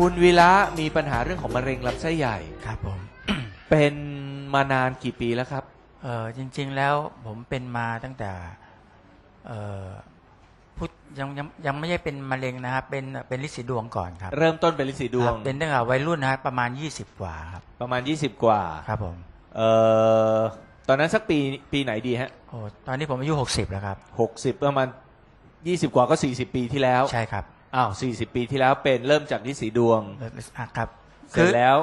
คุณวีระมีปัญหาเรื่องของมะเร็งลำไส้ใหญ่ ครับผม เป็นมานานกี่ปีแล้วครับ เออจริง ๆ แล้วผมเป็นมาตั้งแต่ เออพุทธยังยังยังไม่ใช่เป็นมะเร็งนะครับเป็นเป็นลินสีดวงก่อนครับเริ่มต้นเป็นลินสีดวคงรับเป็นตั้งแต่วัยรุ่นนะครับประมาณ 20 กว่าครับประมาณ 20 กว่าครับผมเอ่อตอนนั้นสักปีปีไหนดีฮะโอ้ตอนนี้ผมอายุ 60 แล้วครับ หกสิบประมาณ 20 กว่าก็ 40 ปีที่แล้ว ใช่ครับ อ้าว40ปีที่แล้วเป็นเริ่มจากลินสีดวงเอ่ออะครับเสร็จแล้ว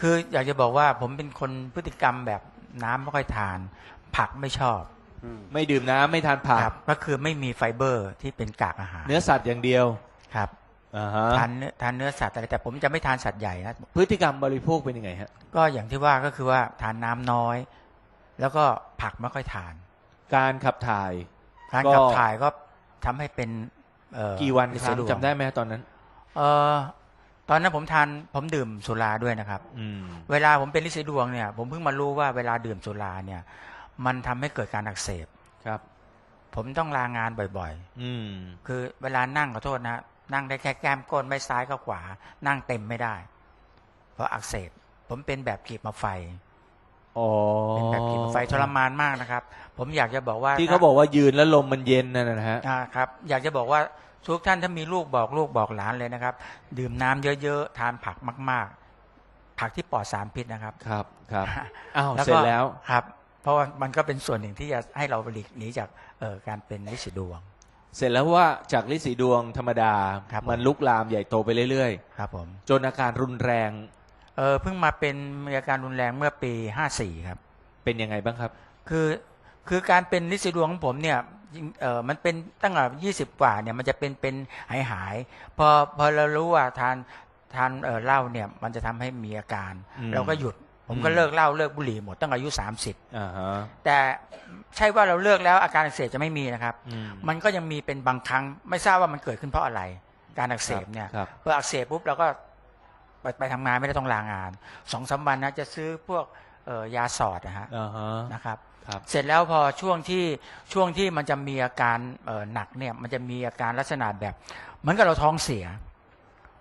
คืออยากจะบอกว่าผมเป็นคนพฤติกรรมแบบน้ำไม่ค่อยทาน ผักไม่ชอบไม่ดื่มน้ำไม่ทานผักครับก็คือไม่มีไฟเบอร์ที่เป็นกากอาหาร เนื้อสัตว์อย่างเดียวครับอ่าฮะทานเนื้อทานเนื้อสัตว์อะไรแต่ผมจะไม่ทานสัตว์ใหญ่นะพฤติกรรมบริโภคเป็นยังไงฮะก็อย่างที่ว่าก็คือว่าทานน้ำน้อย แล้วก็ผักไม่ค่อยทาน การขับถ่าย การก็ขับถ่ายก็ทำให้เป็นเอ่อ กี่วันลิครั้งดวงจำได้ไหมตอนนั้น เออตอนนั้นผมทานผมดื่มสุราด้วยนะครับ อืม เวลาผมเป็นลิซิดวงเนี่ย ผมเพิ่งมารู้ว่าเวลาดื่มสุราเนี่ย มันทำให้เกิดการอักเสบ ครับ ผมต้องลางานบ่อยอืม ๆ คือเวลานั่งขอโทษนะ นั่งได้แค่แก้มก้นไม่ซ้ายก็ขวา นั่งเต็มไม่ได้ เพราะอักเสบ ผมเป็นแบบขีดมาไฟ อ๋อเป็นแบบขีดมาไฟทรมานมากนะครับ ผมอยากจะบอกว่าที่เขาบอกว่ายืนแล้วลมมันเย็นนั่นนะฮะอ่าครับ อยากจะบอกว่าทุกท่านถ้ามีลูกบอกลูกบอกหลานเลยนะครับ ดื่มน้ำเยอะๆทานผักมาก ๆ ผักที่ปลอดสารพิษนะครับครับครับอ้าวก็เสร็จแล้วครับ เพราะว่ามันก็เป็นส่วนหนึ่งที่จะให้เราหลีกหนีจากเอ่อการเป็นลิสิดวง เสร็จแล้วว่าจากลิสีดวงธรรมดาครับมันลุกลามใหญ่โตไปเรื่อยครับผมๆจนอาการรุนแรง เออเพิ่งมาเป็นมีอาการรุนแรงเมื่อปีห้าสี่ครับ เป็นยังไงบ้างครับ คือคือการเป็นลิซิดวงของผมเนี่ยจริงเออมันเป็นตั้งแต่ยี่สิบกว่าเนี่ยมันจะเป็นเป็นหายหายพอพอเรารู้ว่าทานทานเออเหล้าเนี่ยมันจะทำให้มีอาการอืมเราก็หยุดผมก็อืมเลิกเหล้าเลิกบุหรี่หมดตั้งอายุสามสิบอ่าฮะแต่ใช่ว่าเราเลิกแล้วอาการอักเสบจะไม่มีนะครับอืมมันก็ยังมีเป็นบางครั้งไม่ทราบว่ามันเกิดขึ้นเพราะอะไร การอักเสบเนี่ยครับพออักเสบปุ๊บเราก็ ไปไปทำงานไม่ได้ต้องลางานสองสามวันนะจะซื้อพวกเอ่อยาสอดนะฮะอ่าฮะนะครับครับเสร็จแล้วพอช่วงที่ช่วงที่มันจะมีอาการเอ่อหนักเนี่ย มันจะมีอาการลักษณะแบบเหมือนกับเราท้องเสีย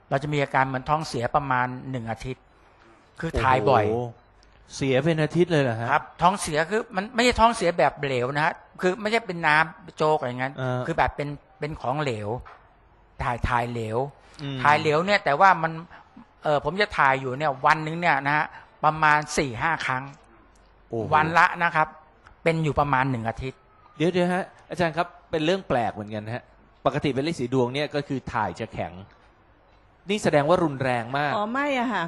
เราจะมีอาการเหมือนท้องเสียประมาณหนึ่งอาทิตย์ คือถ่ายบ่อยโโหเสียเป็นอาทิตย์เลยเหรอฮะครับ ท้องเสียคือมันไม่ใช่ท้องเสียแบบเหลวนะฮะคือไม่ใช่เป็นน้ำโจกอะไรอย่างนั้นเออคือแบบเป็นเป็นของเหลวถ่ายถ่ายเหลวอืมถ่ายเหลวเนี่ยแต่ว่ามัน เออผมจะถ่ายอยู่เนี่ยวันหนึงเนี่ยนะฮะประมาณสี่ห้าครั้ง โอ้โหวันละนะครับ เป็นอยู่ประมาณหนึ่งอาทิตย์ เดี๋ยวเดี๋ยวฮะอาจารย์ครับเป็นเรื่องแปลกเหมือนกันฮะ ปกติเป็นลิสีดวงเนี่ยก็คือถ่ายจะแข็ง นี่แสดงว่ารุนแรงมาก อ๋อไม่อะค่ะ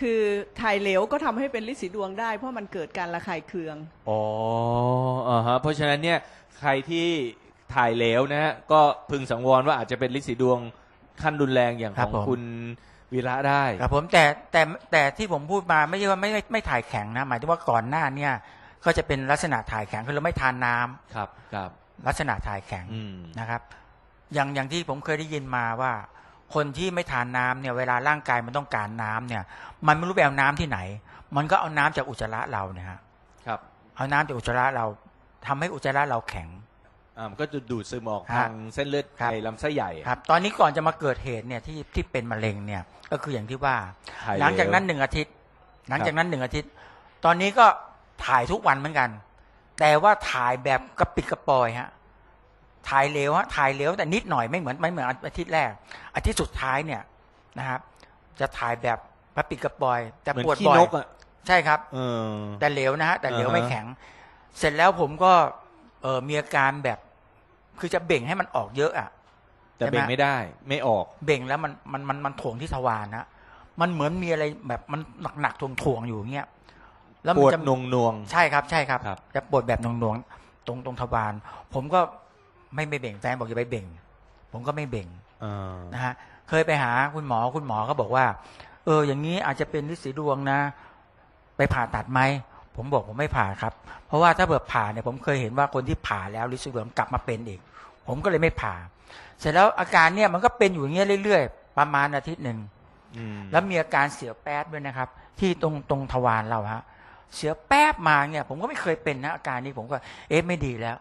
คือถ่ายเหลวก็ทำให้เป็นลินสีดวงได้ เพราะมันเกิดการระคายเคือง อ๋ออ่าฮะเพราะฉะนั้นเนี่ยใครที่ถ่ายเหลวนะฮะก็พึงสังวรว่าอาจจะเป็นลิสีดวงขั้นรุนแรงอย่างคขรับองผม คุณ วีระได้ครับผมแต่แต่แต่ที่ผมพูดมาไม่ใช่ว่าไม่ไม่ไม่ถ่ายแข็งนะ หมายถึงว่าก่อนหน้าเนี่ยก็จะเป็นลักษณะถ่ายแข็งคือเราไม่ทานน้ำครับครับ ลักษณะถ่ายแข็งอืมนะครับ อย่างอย่างที่ผมเคยได้ยินมาว่า คนที่ไม่ทานน้ำเนี่ยเวลาร่างกายมันต้องการน้ำเนี่ย มันไม่รู้ไปเอาน้ำที่ไหน มันก็เอาน้ำจากอุจจาระเราเนี่ยฮะครับ เอาน้ำจากอุจจาระเราทำให้อุจจาระเราแข็ง อ่ามันก็จะดูดซึมออกฮะทางเส้นเลือดครับ ในลำไส้ใหญ่อะครับ ตอนนี้ก่อนจะมาเกิดเหตุเนี่ยที่ที่เป็นมะเร็งเนี่ยก็คืออย่างที่ว่า ถ่ายหลังจากนั้นเหหลวนึ่งอาทิตย์ หลังจากนั้นหนึ่งอาทิตย์ ตอนนี้ก็ถ่ายทุกวันเหมือนกัน แต่ว่าถ่ายแบบกระปิดกระปอยฮะ ถ่ายเร็วฮะ ถ่ายเร็วแต่นิดหน่อยไม่เหมือนไม่เหมือนอาทิตย์แรก อาทิตย์สุดท้ายเนี่ยนะครับ จะถ่ายแบบกระปิดกระปอย แต่เหมือนปวดขี้บ่อยนกอะใช่ครับ เออ แต่เหลวนะฮะแต่เหลวอ่าฮะไม่แข็ง เสร็จแล้วผมก็ เออมีอาการแบบ คือจะเบ่งให้มันออกเยอะอะแต่ใช่ไหมเบ่งไม่ได้ ไม่ออก เบ่งแล้วมันมันมันมันถ่วงที่ทวารนะมันเหมือนมีอะไรแบบมันหนักหนักๆถ่วงถ่วงๆอยู่อย่างเงี้ยแล้วปมันวดจะนวงนวงใช่ครับใช่ครับครับจะปวดแบบหน่วงๆตรงตรงทวารผมก็ไม่ไม่เบ่งแฟนบอกอย่าไปเบ่ง ผมก็ไม่เบ่งๆอ่านะฮะเคยไปหาคุณหมอคุณหมอก็บอกว่า เออ อย่างนี้อาจจะเป็นฤทธิ์สีดวงนะ ไปผ่าตัดไหม ผมบอกผมไม่ผ่าครับ เพราะว่าถ้าเบิดผ่าเนี่ยผมเคยเห็นว่าคนที่ผ่าแล้วฤทธิ์สีดวงกลับมาเป็นอีก ผมก็เลยไม่ผ่า เสร็จแล้วอาการเนี่ยมันก็เป็นอยู่อย่างเงี้ยเรื่อยๆ ประมาณอาทิตย์หนึ่งอืมแล้วมีอาการเสียวแป๊บด้วยนะครับ ที่ตรงตรงทวารเราฮะเสียวแป๊บมาเนี่ยผมก็ไม่เคยเป็นนะอาการนี้ผมก็เอ๊ะไม่ดีแล้ว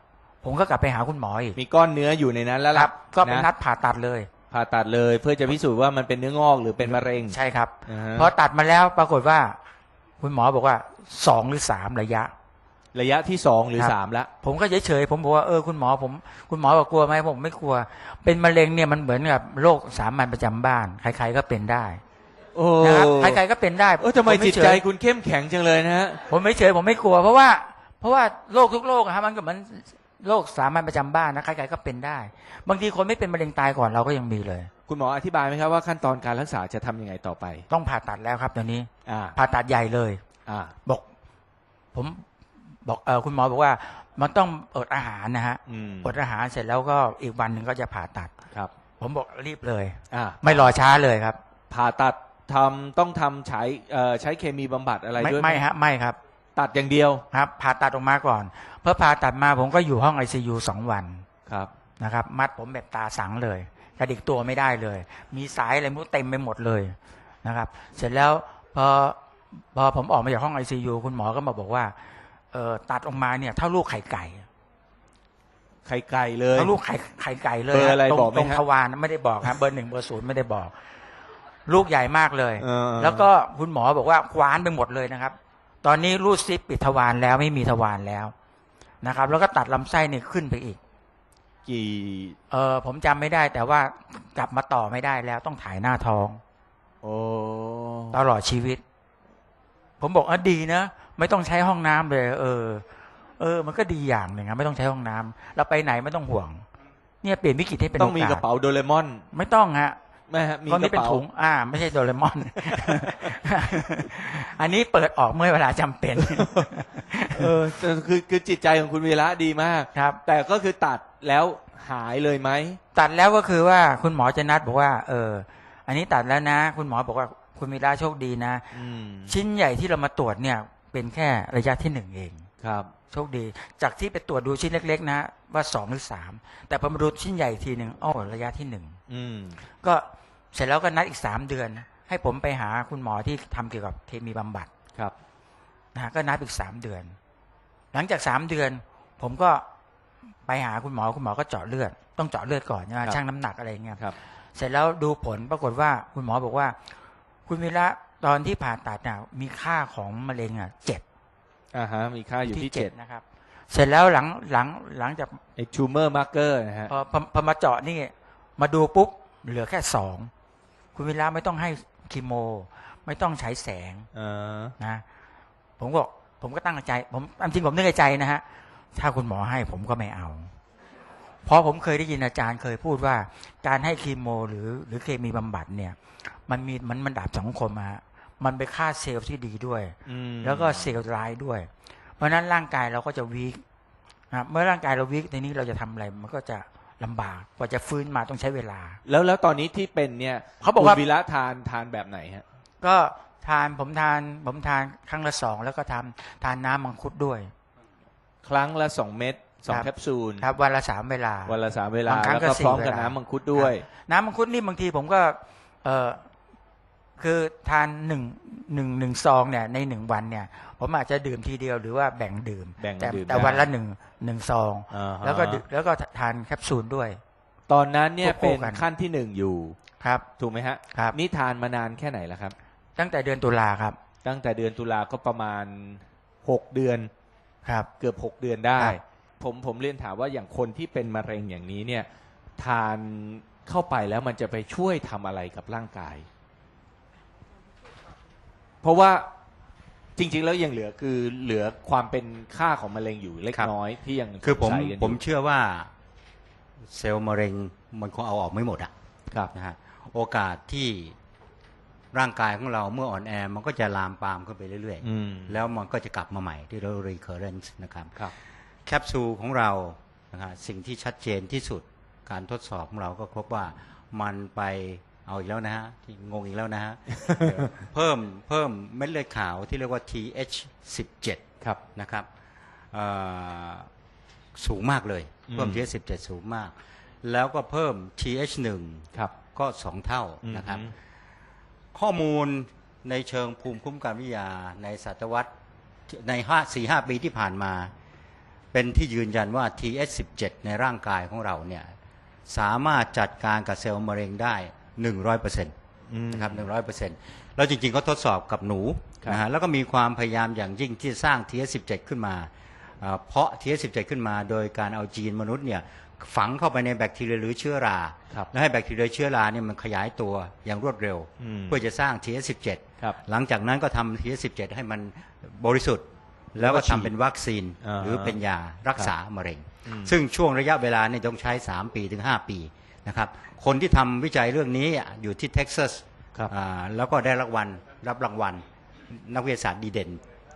ผมก็กลับไปหาคุณหมออีกมีก้อนเนื้ออยู่ในนั้นแล้วคล่ะรับก็เป็นะนัดผ่าตัดเลยผ่าตัดเลยเพื่อจะพิสูจน์ว่ามันเป็นเนื้องอกหรือเป็นมะเร็งใช่ครับอ่าฮะพอตัดมาแล้วปรากฏว่า คุณหมอบอกว่าสองหรือสามระยะ ระยะที่สองหรือครับสามแล้วผมก็เฉยๆผมบอกว่าเออคุณหมอผม คุณหมอบอกกลัวไหมผมไม่กลัว เป็นมะเร็งเนี่ยมันเหมือนกับโรคสามัญประจำบ้าน ใครๆก็เป็นได้โอ้นะครับใครๆก็เป็นได้เออทำไมผจิตเฉยใจคุณเข้มแข็งจังเลยนะฮะผมไม่เฉยผมไม่กลัว เพราะว่า เพราะว่าโรคทุกโรคอะฮะมันก็เหมือน โรคสามัญประจำบ้านนะใครๆก็เป็นได้ บางทีคนไม่เป็นมะเร็งตายก่อนเราก็ยังมีเลย คุณหมออธิบายไหมครับว่าขั้นตอนการรักษาจะทำยังไงต่อไป ต้องผ่าตัดแล้วครับตอนนี้อ่าผ่าตัดใหญ่เลย อ่า บอก ผมบอกเออคุณหมอบอกว่ามันต้องอดอาหารนะฮะอืมอดอาหารเสร็จแล้วก็อีกวันหนึ่งก็จะผ่าตัดครับ ผมบอกรีบเลยอ่าไม่รอช้าเลยครับ ผ่าตัดทำต้องทำใช้เอ่อใช้เคมีบำบัดอะไรไม่ด้วยหไม่ฮะไม่ครับ ตัดอย่างเดียวครับ ผ่าตัดออกมาก่อน เพื่อผ่าตัดมาผมก็อยู่ห้องไอซียูสองวันครับนะครับ มัดผมแบบตาสังเลยกระดิกตัวไม่ได้เลย มีสายอะไรไม่รู้เต็มไปหมดเลยนะครับ เสร็จแล้วพอพอผมออกมาจากห้องไอซียูคุณหมอก็มาบอกว่าเออตัดออกมาเนี่ยเท่าลูกไข่ไก่ไข่ไก่เลยเท่าลูกไข่ไข่ไก่เลยเบอร์อะไรตงบอกไหมตรงฮะทวารไม่ได้บอกครับเบอร์หนึ่งเบอร์ศูนย์ไม่ได้บอก ลูกใหญ่มากเลยเออแล้วก็คุณหมอบอกว่าคว้านไปหมดเลยนะครับ ตอนนี้รูดซิปปิดทวารแล้วไม่มีทวารแล้วนะครับ แล้วก็ตัดลำไส้เนี่ยขึ้นไปอีก กี่เออผมจำไม่ได้แต่ว่ากลับมาต่อไม่ได้แล้วต้องถ่ายหน้าท้องโอ้ตลอดชีวิต ผมบอกอะดีนะ ไม่ต้องใช้ห้องน้ำเลย เออ เออ มันก็ดีอย่างหนึ่งนะไม่ต้องใช้ห้องน้ำเราไปไหนไม่ต้องห่วง เนี่ยเปลี่ยนวิกฤตให้เป็นต้องมีโกระเป๋าโดเรมอน ไม่ต้องฮะ แม่ฮะมีตอนกนี้ระเป็นเป๋าถุง อ่า ไม่ใช่โดเรมอน อันนี้เปิดออกเมื่อเวลาจำเป็น เออแต่คือคือจิตใจของคุณวีระดีมากครับ แต่ก็คือตัดแล้วหายเลยไหม ตัดแล้วก็คือว่าคุณหมอจะนัดบอกว่า เออ อันนี้ตัดแล้วนะ คุณหมอบอกว่าคุณมีราโชคดีนะอืมชิ้นใหญ่ที่เรามาตรวจเนี่ย เป็นแค่ระยะที่หนึ่งเองครับโชคดี จากที่ไปตรวจดูชิ้นเล็ก ๆ นะ ว่าสองหรือสามแต่พอมาดูชิ้นใหญ่อีกทีหนึ่งอ้อระยะที่หนึ่งอืมก็ เสร็จแล้วก็นัดอีกสามเดือน ให้ผมไปหาคุณหมอที่ทำเกี่ยวกับเคมีบำบัดครับนะฮะก็นัดอีกสามเดือน หลังจากสามเดือน ผมก็ไปหาคุณหมอคุณหมอก็เจาะเลือด ต้องเจาะเลือดก่อนใช่ไหมชั่งน้ำหนักอะไรอย่างเงี้ยครับ เสร็จแล้วดูผลปรากฏว่าคุณหมอบอกว่า คุณวีระตอนที่ผ่าตัดน่ะมีค่าของมะเร็งอะเจ็ดอ่าฮะมีค่าอยู่ที่เจ็ดนะครับ เสร็จแล้วหลังหลังหลังจากไอ้ทูเมอร์มาร์เกอร์นะฮะพอพอพอมาเจาะนี่มาดูปุ๊บเหลือแค่สอง คุณวีระไม่ต้องให้คีโม ไม่ต้องใช้แสงเออนะ ผมก็บอกผมก็ตั้งใจ ผมจริงผมนึกในใจนะฮะ ถ้าคุณหมอให้ผมก็ไม่เอา เพราะผมเคยได้ยินอาจารย์เคยพูดว่า การให้คีโม หรือ หรือเคมีบำบัดเนี่ย มันมีมันมันดาบสองคมอะฮะมันไปฆ่าเซลล์ที่ดีด้วยอืมแล้วก็เซลล์ร้ายด้วย เพราะฉะนั้นร่างกายเราก็จะวีคนะครับเมื่อร่างกายเราวีคในนี้เราจะทำอะไรมันก็จะ ลำบากกว่าจะฟื้นมาต้องใช้เวลา แล้วแล้วตอนนี้ที่เป็นเนี่ยเขาบอกว่าคุณวีระทานทานแบบไหนฮะก็ทานผมทาน ผมทานครั้งละสองแล้วก็ทำทานน้ำมังคุดด้วย ครั้งละสองเม็ดสองครับแคปซูลครับวันละสามเวลาวันละสามเวลาบางครั้งแล้วก็ก็สี่พร้อมกับเวลาน้ำมังคุดด้วย น้ำมังคุดนี่บางทีผมก็ เออ คือทานหนึ่งหนึ่งหนึ่งซองเนี่ยในหนึ่งวันเนี่ย ผมอาจจะดื่มทีเดียวหรือว่าแบ่งดื่มแบ่งแต่ดื่มแต่ได้ วันละหนึ่งหนึ่งซองอ่าฮะ แล้วก็ดื่มแล้วก็ทานแคปซูลด้วย ตอนนั้นเนี่ยควบคู่เป็นกัน ขั้นที่หนึ่งอยู่ ครับ ถูกไหมฮะครับ นี่ทานมานานแค่ไหนแล้วครับ ตั้งแต่เดือนตุลาครับตั้งแต่เดือนตุลาก็ประมาณหกเดือน ครับ เกือบหกเดือนได้ ครับ ผมผมเรียนถามว่าอย่างคนที่เป็นมะเร็งอย่างนี้เนี่ย ทานเข้าไปแล้วมันจะไปช่วยทำอะไรกับร่างกาย เพราะว่าจริง ๆ แล้วยังเหลือคือเหลือความเป็นค่าของมะเร็งอยู่เล็กครับ น้อยที่ยังคือผมสงสัยกันยู่ผมเชื่อว่าเซลล์มะเร็งมันคงเอาออกไม่หมดอะครับ นะฮะโอกาสที่ร่างกายของเราเมื่ออ่อนแอมันก็จะลามปามขึ้นไปเรื่อยอืมๆแล้วมันก็จะกลับมาใหม่ที่เรา recurrence นะครับ ครับ แคปซูลของเรานะฮะสิ่งที่ชัดเจนที่สุดการทดสอบของเราก็พบว่ามันไป เอาอีกแล้วนะฮะที่งงอีกแล้วนะฮะเพิ่มเพิ่มเม็ดเลือดขาวที่เรียกว่า TH17 ครับนะครับเอ่อสูงมากเลยเพิ่มอืม TH17 สูงมาก แล้วก็เพิ่ม TH1 ครับก็สองเท่านะครับอืมข้อมูลในเชิงภูมิคุ้มกันวิทยาในศตวรรษในห้าสี่ห้าปีที่ผ่านมา เป็นที่ยืนยันว่า TH17 ในร่างกายของเราเนี่ยสามารถจัดการกับเซลล์มะเร็งได้ 100%นอืมะครับ100%แล้วจริงๆก็ทดสอบกับหนูครับนะฮะแล้วก็มีความพยายามอย่างยิ่งที่สร้าง TS17 ขึ้นมาเอ่อเพาะ TS17 ขึ้นมา โดยการเอาจีนมนุษย์เนี่ยฝังเข้าไปในแบคทีเรียหรือเชื้อราครับแล้วให้แบคทีเรียเชื้อราเนี่ยมันขยายตัวอย่างรวดเร็วอืมเพื่อจะสร้าง TS17 ครับหลังจากนั้นก็ทำ TS17 ให้มันบริสุทธิ์ แล้วก็ทำเป็นวัคซีนอ่าหรือเป็นยารักษามะเร็งอืมซึ่งช่วงระยะเวลาเนี่ยต้องใช้ 3 ปีถึง 5 ปี นะครับ คนที่ทำวิจัยเรื่องนี้อะอยู่ที่เท็กซัสครับ อ่าแล้วก็ได้รางวัลรับรางวัล นักวิทยาศาสตร์ดีเด่น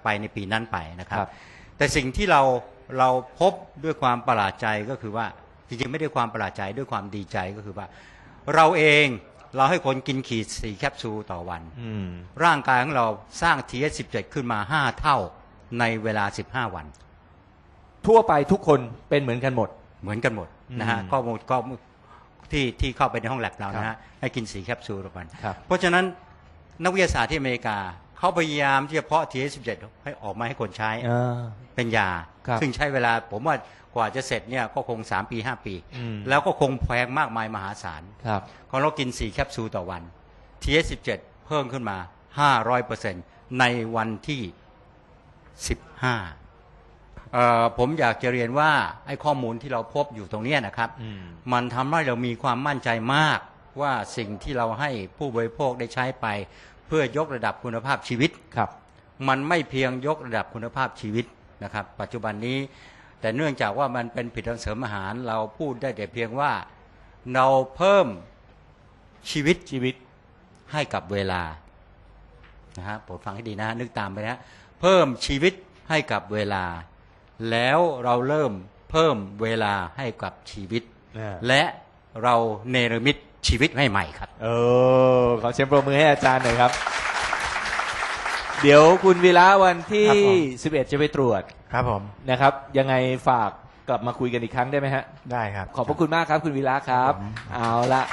ไปในปีนั้นไปนะครับ ครับ แต่สิ่งที่เราเราพบด้วยความประหลาดใจก็คือว่าจริงๆไม่ได้ความประหลาดใจด้วยความดีใจก็คือว่า เราเองเราให้คนกินขีดสีแคปซูลต่อวัน อืม ร่างกายของเราสร้าง TS17 ขึ้นมา 5 เท่าในเวลา 15 วัน ทั่วไปทุกคนเป็นเหมือนกันหมด เหมือนกันหมดนะฮะอืมก็ก็ ที่ที่เข้าไปในห้องแลบเรานะครัฮะบให้กินสีแคปซูลต่อวันครับเพราะฉะนั้นนักวิทยาศาสตร์ที่อเมริกาเขาพยายามที่จะเพาะ TS17 ให้ออกมาให้คนใช้อ่าเป็นยาครับซึ่งใช้เวลาผมว่ากว่าจะเสร็จเนี่ยก็คง 3 ปี 5 ปีอืมแล้วก็คงแพงมากมายมหาศาลครับของเรากิน 4 แคปซูลต่อวัน TS17 เพิ่มขึ้นมา 500%ในวันที่ 15 เอ่อผมอยากจะเรียนว่าไอ้ข้อมูลที่เราพบอยู่ตรงเนี้ยนะครับ อืม มันทำให้เรามีความมั่นใจมากว่าสิ่งที่เราให้ผู้บริโภคได้ใช้ไป เพื่อยกระดับคุณภาพชีวิต ครับ มันไม่เพียงยกระดับคุณภาพชีวิตนะครับ ปัจจุบันนี้ แต่เนื่องจากว่ามันเป็นผลิตภัณฑ์เสริมอาหาร เราพูดได้แต่เพียงว่าเราเพิ่มชีวิตชีวิตให้กับเวลานะฮะโปรดฟังให้ดีนะ นึกตามไปนะ เพิ่มชีวิตให้กับเวลา แล้วเราเริ่มเพิ่มเวลาให้กับชีวิตอ่าและเราเนรมิตชีวิตให้ใหม่ครับ เออขอเสียงปรบมือให้อาจารย์หน่อยครับ เดี๋ยวคุณวีระวันที่ ครับผม 11 จะไปตรวจครับผมนะครับ ยังไงฝากกลับมาคุยกันอีกครั้งได้ไหมฮะ ได้ครับ ขอบพระคุณมากครับคุณวีระครับครับผมเอาละ